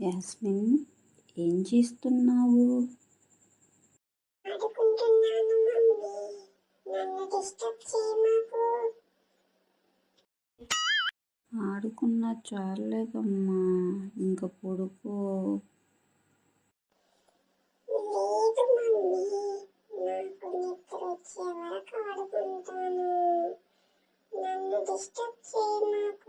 యాస్మిన్ ఏం చేస్తున్నావు? నన్ను ఆడుకున్న చాలేదమ్మా ఇంకా పడుకో. నన్ను డిస్టర్బ్ చేయమాకు.